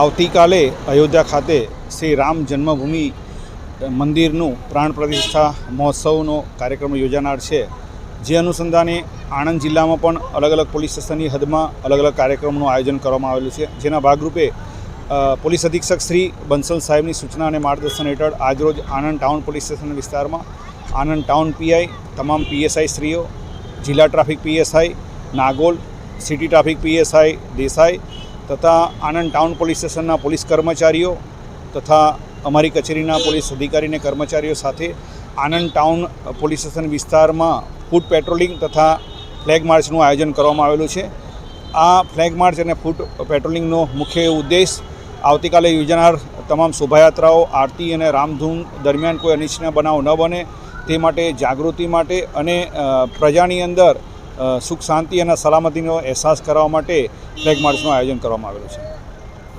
આવતીકાલે અયોધ્યા ખાતે શ્રી રામ જન્મભૂમિ મંદિરનું પ્રાણ પ્રતિષ્ઠા મહોત્સવનો કાર્યક્રમ યોજાનાર છે. જે અનુસંધાને આણંદ જિલ્લામાં પણ અલગ અલગ પોલીસ સ્ટેશનની હદમાં અલગ અલગ કાર્યક્રમનું આયોજન કરવામાં આવેલું છે. જેના ભાગરૂપે પોલીસ અધિક્ષક શ્રી બંસલ સાહેબની સૂચના અને માર્ગદર્શન હેઠળ આજરોજ આણંદ ટાઉન પોલીસ સ્ટેશન વિસ્તારમાં આણંદ ટાઉન પીઆઈ, તમામ પીએસઆઈ શ્રીઓ જિલ્લા traffic PSI, Nagol, city traffic PSI, Desai તથા આણંદ ટાઉન પોલીસ સ્ટેશનના પોલીસ કર્મચારીઓ તથા અમારી કચેરીના પોલીસ અધિકારી અને કર્મચારીઓ સાથે આણંદ ટાઉન પોલીસ સ્ટેશન વિસ્તારમાં ફૂટ પેટ્રોલિંગ તથા ફ્લેગ માર્ચનું આયોજન કરવામાં આવેલું છે. આ ફ્લેગ માર્ચ અને ફૂટ પેટ્રોલિંગનો મુખ્ય ઉદ્દેશ આવતીકાલે યોજાનાર તમામ શોભાયાત્રાઓ, આરતી અને રામધૂન દરમિયાન કોઈ અનિચ્છનીય બનાવ ન બને તે માટે, જાગૃતિ માટે અને પ્રજાની અંદર સુખ શાંતિ અને સલામતીનો અહેસાસ કરવા માટે ફ્લેગ માર્ચનું આયોજન કરવામાં આવેલું છે.